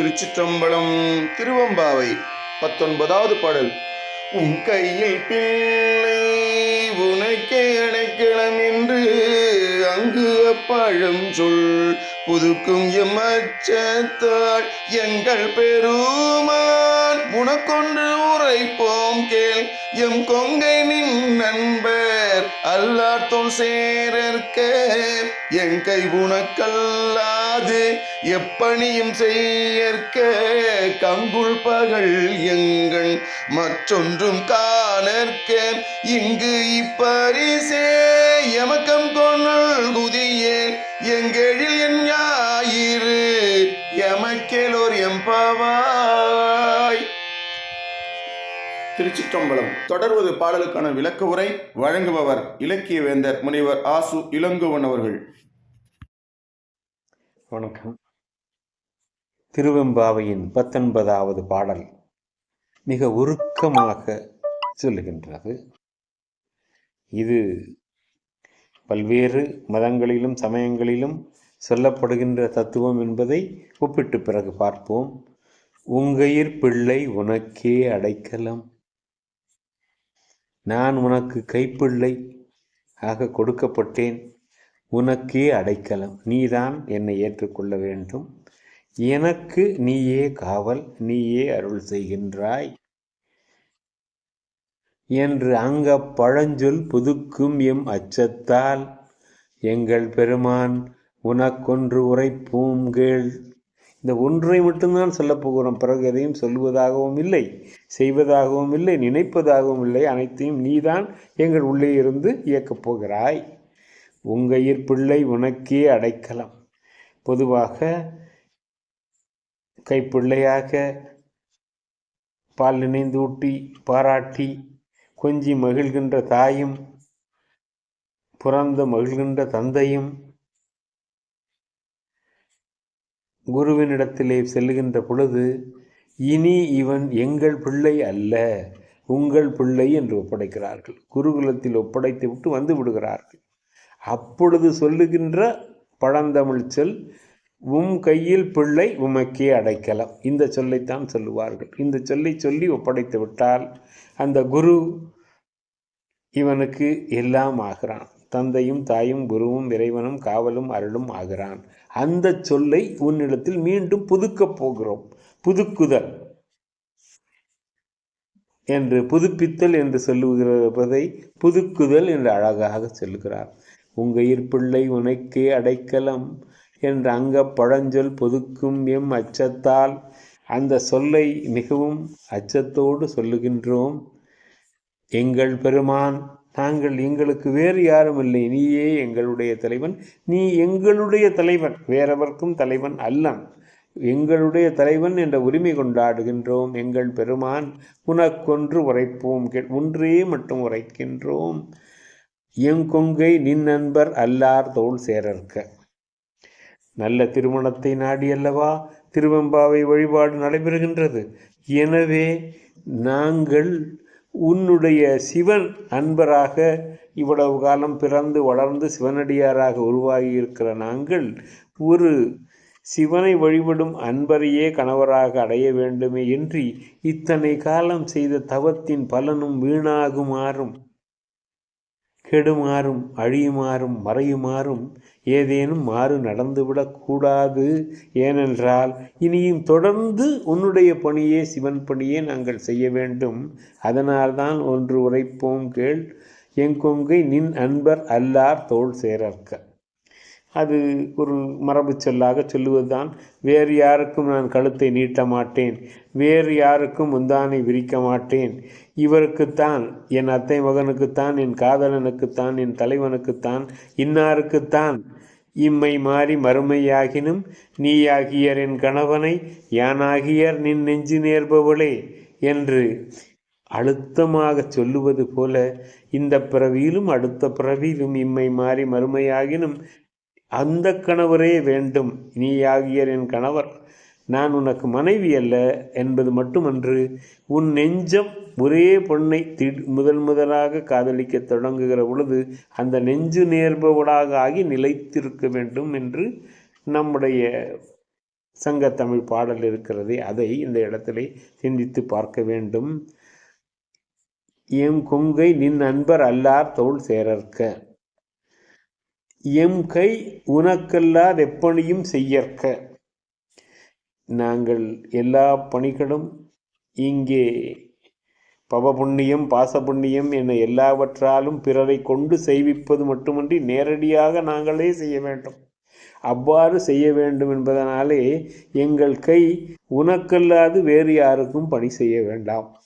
திருச்சிற்றம்பலம் திருவம்பாவை பத்தொன்பதாவது பாடல். உன் கையில் பிள்ளை உனக்கே அடைக்கலம் என்று அங்கு அப்பழம் சொல். புதுக்கும் எம்மச்சேத்தாள் எங்கள் பெருமான். உனக்கொன்று உரைப்போம் கேள் எம் கொங்கை நின் நண்பர். அல்லார் தொல் சேரற்க என் கை உனக்கல்லாது. எப்பணியும் செய்யற்க கங்குள் பகல் எங்கள் மற்றொன்றும் காணற்க இங்கு இப்பரிசே எமக்கம் கொண்டல் குதியே எங்கெழில் என் திருச்சிற்றம்பலம். தொடர்வது பாடலுக்கான விளக்க உரை வழங்குபவர் இலக்கிய வேந்தர் முனைவர் ஆசு இளங்குவன் அவர்கள். வணக்கம். திருவெம்பாவையின் பத்தொன்பதாவது பாடல் மிக உருக்கமாக சொல்லுகின்றது. இது பல்வேறு மதங்களிலும் சமயங்களிலும் சொல்லப்படுகின்ற தத்துவம் என்பதை ஒப்பிட்டு பிறகு பார்ப்போம். உங்கையிற் பிள்ளை உனக்கே அடைக்கலம். நான் உனக்கு கைப்பிள்ளை ஆக கொடுக்கப்பட்டேன். உனக்கே அடைக்கலம். நீதான் என்னை ஏற்றுக்கொள்ள வேண்டும். எனக்கு நீயே காவல் நீயே அருள் செய்கின்றாய். என்று அங்க பழஞ்சொல் புதுக்கும் எம் அச்சத்தால் எங்கள் பெருமான் உனக்கொன்று உரைப்போம் கேள். இந்த ஒன்றை மட்டும்தான் சொல்லப் போகிறோம். பிறகு எதையும் சொல்வதாகவும் இல்லை. செய்வதாகவும் இல்லை நினைப்பதாகவும் இல்லை. அனைத்தையும் நீதான் எங்கள் உள்ளே இருந்து இயக்கப் போகிறாய். உங்கையிற் பிள்ளை உனக்கே அடைக்கலம். பொதுவாக கைப்பிள்ளையாக பால் நினைந்து ஊட்டி பாராட்டி கொஞ்சி மகிழ்கின்ற தாயும் புறந்த மகிழ்கின்ற தந்தையும் குருவினிடத்திலே செல்லுகின்ற பொழுது இனி இவன் எங்கள் பிள்ளை அல்ல உங்கள் பிள்ளை என்று ஒப்படைக்கிறார்கள். குருகுலத்தில் ஒப்படைத்து விட்டு வந்து விடுகிறார்கள். அப்பொழுது சொல்லுகின்ற பழந்தமிழ் சொல் உம் கையில் பிள்ளை உமக்கே அடைக்கலாம். இந்த சொல்லைத்தான் சொல்லுவார்கள். இந்த சொல்லை சொல்லி ஒப்படைத்து விட்டால் அந்த குரு இவனுக்கு எல்லாம் ஆகிறான். தந்தையும் தாயும் குருவும் இறைவனும் காவலும் அருளும் ஆகிறான். அந்த சொல்லை உன்னிடத்தில் மீண்டும் புதுக்கப் போகிறோம். புதுக்குதல் என்று புதுப்பித்தல் என்று சொல்லுகிறதை புதுக்குதல் என்று அழகாக சொல்லுகிறார். உங்கையிற் பிள்ளை உனக்கே அடைக்கலம் என்ற அங்க பழஞ்சொல் பொதுக்கும் எம் அச்சத்தால் அந்த சொல்லை மிகவும் அச்சத்தோடு சொல்லுகின்றோம். எங்கள் பெருமான் நாங்கள் எங்களுக்கு வேறு யாரும் இல்லை. நீயே எங்களுடைய தலைவன். நீ எங்களுடைய தலைவன். வேறெவர்க்கும் தலைவன் அல்லன் எங்களுடைய தலைவன் என்ற உரிமை கொண்டாடுகின்றோம். எங்கள் பெருமான் உனக்கொன்று உரைப்போம். கே ஒன்றே மட்டும் உரைக்கின்றோம். எங்கொங்கை நின் நண்பர் அல்லார் தோல் சேரற்க. நல்ல திருமணத்தை நாடியல்லவா? திருவெம்பாவை வழிபாடு நடைபெறுகின்றது. எனவே நாங்கள் உன்னுடைய சிவன் அன்பராக இவ்வளவு காலம் பிறந்து வளர்ந்து சிவனடியாராக உருவாகி இருக்கிற நாங்கள் ஒரு சிவனை வழிபடும் அன்பரையே கணவராக அடைய வேண்டுமே என்று இத்தனை காலம் செய்த தவத்தின் பலனும் வீணாகுமாறும் கெடுமாறும் அழியுமாறும் மறையுமாறும் ஏதேனும் மாறு நடந்துவிடக்கூடாது ஏனென்றால் இனியும் தொடர்ந்து உன்னுடைய பணியே சிவன் பணியே நாங்கள் செய்ய வேண்டும். அதனால்தான் ஒன்று உரைப்போம் கேள் எங்கொங்கை நின் அன்பர் அல்லார் தோல் சேரற்க. அது ஒரு மரபு சொல்லாக சொல்லுவதுதான். வேறு யாருக்கும் நான் கழுத்தை நீட்ட மாட்டேன். வேறு யாருக்கும் முந்தானை விரிக்க மாட்டேன். இவருக்குத்தான் என் அத்தை மகனுக்குத்தான் என் காதலனுக்குத்தான் என் தலைவனுக்குத்தான் இன்னாருக்குத்தான் இம்மை மாறி மறுமையாகினும் நீயாகியர் என் கணவனை யானாகியர் நின் நெஞ்சு நேர்பவளே என்று அழுத்தமாக சொல்லுவது போல இந்த பிறவியிலும் அடுத்த பிறவியிலும் இம்மை மாறி மறுமையாகினும் அந்த கணவரே வேண்டும். நீயாகியர் என் கணவர் நான் உனக்கு மனைவி அல்ல என்பது மட்டுமன்று உன் நெஞ்சம் ஒரே பொண்ணை தி முதன் முதலாக காதலிக்க தொடங்குகிற பொழுது அந்த நெஞ்சு நேர்பவளாக ஆகி நிலைத்திருக்க வேண்டும் என்று நம்முடைய சங்கத்தமிழ் பாடல் இருக்கிறது அதை இந்த இடத்திலே சிந்தித்து பார்க்க வேண்டும். எம் கொங்கை நின் நண்பர் அல்லார் தோள் சேரற்க. எம் கை உனக்கல்லா எப்பணியும் செய்யற்க. நாங்கள் எல்லா பணிகளும் இங்கே பவபுண்ணியம் பாசபுண்ணியம் என எல்லாவற்றாலும் பிறரை கொண்டு செய்விப்பது மட்டுமன்றி நேரடியாக நாங்களே செய்ய வேண்டும். அவ்வாறு செய்ய வேண்டும் என்பதனாலே எங்கள் கை உனக்கல்லாது வேறு யாருக்கும் பணி செய்ய வேண்டாம்.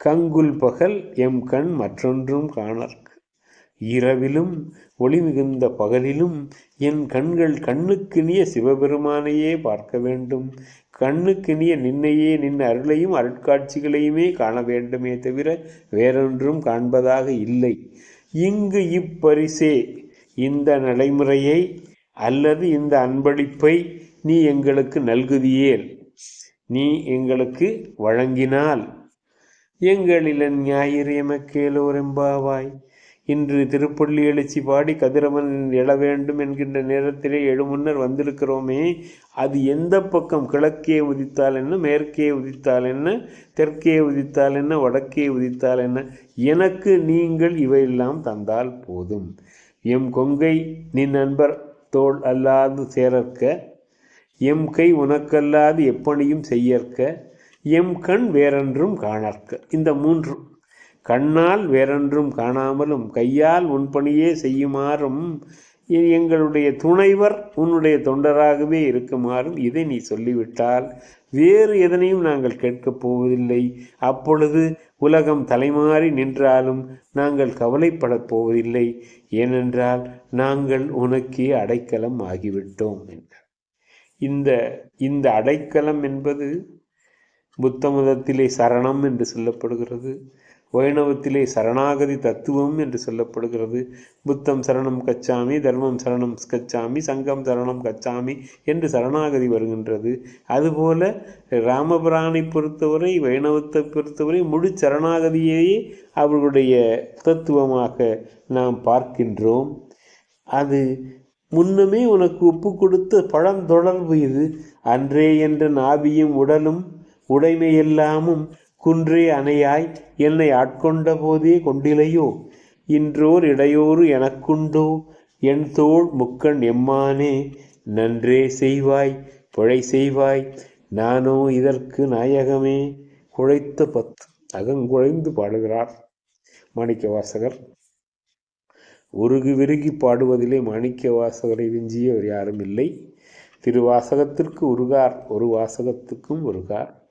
கங்குல் பகல் எம் கண் மற்றொன்றும் காணர். இரவிலும் ஒளி மிகுந்த பகலிலும் என் கண்கள் கண்ணுக்கினிய சிவபெருமானையே பார்க்க வேண்டும். கண்ணுக்கினிய நின்னையே நின் அருளையும் அருட்காட்சிகளையுமே காண வேண்டுமே தவிர வேறொன்றும் காண்பதாக இல்லை. இங்கு இப்பரிசே இந்த நடைமுறையை அல்லது இந்த அன்பளிப்பை நீ எங்களுக்கு நல்குதியேல். நீ எங்களுக்கு வழங்கினால். எங்களிலன் ஞாயிறு எமக்கேலோர் எம்பாவாய். இன்று திருப்பள்ளி எழுச்சி பாடி கதிரவன் எழ வேண்டும் என்கின்ற நேரத்திலே எழுமுன்னர் வந்திருக்கிறோமே. அது எந்த பக்கம்? கிழக்கே உதித்தால் என்ன? மேற்கே உதித்தால் என்ன? தெற்கே உதித்தால் என்ன? வடக்கே உதித்தால் என்ன? எனக்கு நீங்கள் இவையெல்லாம் தந்தால் போதும். எம் கொங்கை நின் நண்பர் தோள் அல்லாது சேரற்க எம் கை உனக்கல்லாது எப்பணியும் செய்யற்க. எம் கண் வேறென்றும் காணற்க. இந்த மூன்று கண்ணால் வேறொன்றும் காணாமலும் கையால் உன் பணியே செய்யுமாறும் எங்களுடைய துணைவர் உன்னுடைய தொண்டராகவே இருக்குமாறும் இதை நீ சொல்லிவிட்டால் வேறு எதனையும் நாங்கள் கேட்கப் போவதில்லை. அப்பொழுது உலகம் தலைமாறி நின்றாலும் நாங்கள் கவலைப்படப் போவதில்லை. ஏனென்றால் நாங்கள் உனக்கே அடைக்கலம் ஆகிவிட்டோம் என்றார். இந்த இந்த அடைக்கலம் என்பது புத்த மதத்திலே சரணம் என்று சொல்லப்படுகிறது. வைணவத்திலே சரணாகதி தத்துவம் என்று சொல்லப்படுகிறது. புத்தம் சரணம் கச்சாமி தர்மம் சரணம் கச்சாமி சங்கம் சரணம் கச்சாமி என்று சரணாகதி வருகின்றது. அதுபோல ராமபிரானை பொறுத்தவரை வைணவத்தை பொறுத்தவரை முழு சரணாகதியையே அவர்களுடைய தத்துவமாக நாம் பார்க்கின்றோம். அது முன்னமே உனக்கு ஒப்பு கொடுத்த பழந்தொடர்பு இது. அன்றே என்ற நாபியும் உடலும் உடைமையெல்லாமும் குன்றே அணையாய் என்னை ஆட்கொண்ட போதே கொண்டிலையோ? இன்றோர் இடையோறு எனக்குண்டோ? என் தோள் முக்கண் எம்மானே நன்றே செய்வாய் புழை செய்வாய் நானோ இதற்கு நாயகமே. குழைத்த பத்து அகங்குழைந்து பாடுகிறார் மாணிக்க வாசகர். உருகி விருகி பாடுவதிலே மாணிக்க வாசகரை விஞ்சியவர் யாரும் இல்லை. திருவாசகத்திற்கு உருகார் ஒரு வாசகத்துக்கும் உருகார்.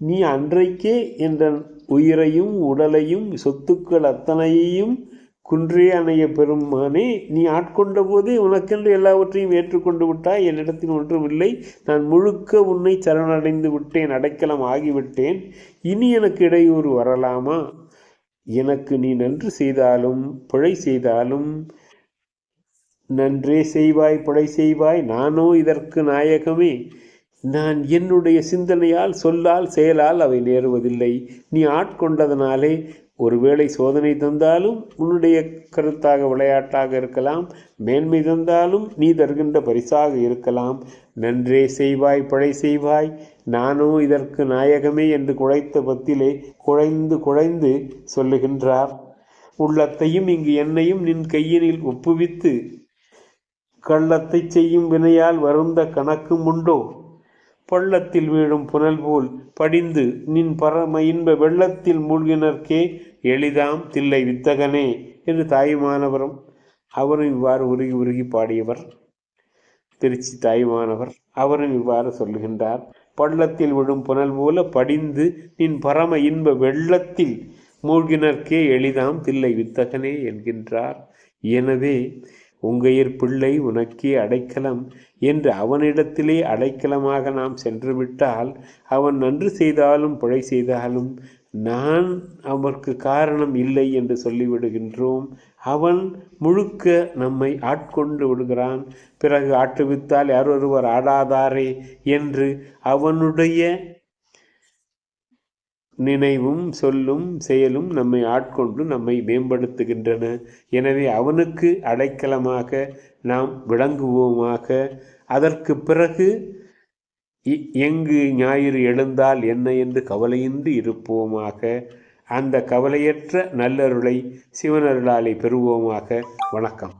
நீ அன்றைக்கே என்ற உயிரையும் உடலையும் சொத்துக்கள் அத்தனையையும் குன்றே அணைய பெருமானே நீ ஆட்கொண்ட போதே உனக்கென்று எல்லாவற்றையும் ஏற்றுக்கொண்டு விட்டாய். என்னிடத்தில் ஒன்றுமில்லை. நான் முழுக்க உன்னை சரணடைந்து விட்டேன் அடைக்கலம் ஆகிவிட்டேன். இனி எனக்கு இடையூறு வரலாமா? எனக்கு நீ நன்று செய்தாலும் பிழை செய்தாலும் நன்றே செய்வாய் பிழை செய்வாய். நானோ இதற்கு நாயகமே. நான் என்னுடைய சிந்தனையால் சொல்லால் செயலால் அவை நேருவதில்லை. நீ ஆட்கொண்டதனாலே ஒருவேளை சோதனை தந்தாலும் உன்னுடைய கருத்தாக விளையாட்டாக இருக்கலாம் மேன்மை தந்தாலும் நீ தருகின்ற பரிசாக இருக்கலாம். நன்றே செய்வாய் பழை செய்வாய். நானும் இதற்கு நாயகமே என்று குழைத்த பத்திலே குழைந்து குழைந்து சொல்லுகின்றார். உள்ளத்தையும் இங்கு என்னையும் நின் கையினில் ஒப்புவித்து கள்ளத்தை செய்யும் வினையால் வருந்த கணக்கும் உண்டோ? பள்ளத்தில் வீழும் புனல் போல் படிந்து நின் பரம இன்ப வெள்ளத்தில் மூழ்கினர்க்கே எளிதாம் தில்லை வித்தகனே என்று தாயுமானவரும் அவரும் இவ்வாறு உருகி உருகி பாடியவர். திருச்சி தாயுமானவர் அவரும் இவ்வாறு சொல்லுகின்றார் பள்ளத்தில் விழும் புனல் போல படிந்து நின் பரம இன்ப வெள்ளத்தில் மூழ்கினர்க்கே எளிதாம் தில்லை வித்தகனே என்கின்றார். எனவே உங்கையர் பிள்ளை உனக்கே அடைக்கலம் என்று அவனிடத்திலே அடைக்கலமாக நாம் சென்றுவிட்டால் அவன் நன்று செய்தாலும் பிழை செய்தாலும் நான் அவருக்கு காரணம் இல்லை என்று சொல்லிவிடுகின்றோம். அவன் முழுக்க நம்மை ஆட்கொண்டு விடுகிறான். பிறகு ஆட்டுவித்தால் யாரொருவர் ஆடாதாரே என்று அவனுடைய நினைவும் சொல்லும் செயலும் நம்மை ஆட்கொண்டு நம்மை மேம்படுத்துகின்றன. எனவே அவனுக்கு அடைக்கலமாக நாம் விளங்குவோமாக. அதற்கு பிறகு இ- எங்கு ஞாயிறு எழுந்தால் என்ன என்று கவலையின்றி இருப்போமாக. அந்த கவலையற்ற நல்லருளை சிவனருளாலை பெறுவோமாக. வணக்கம்.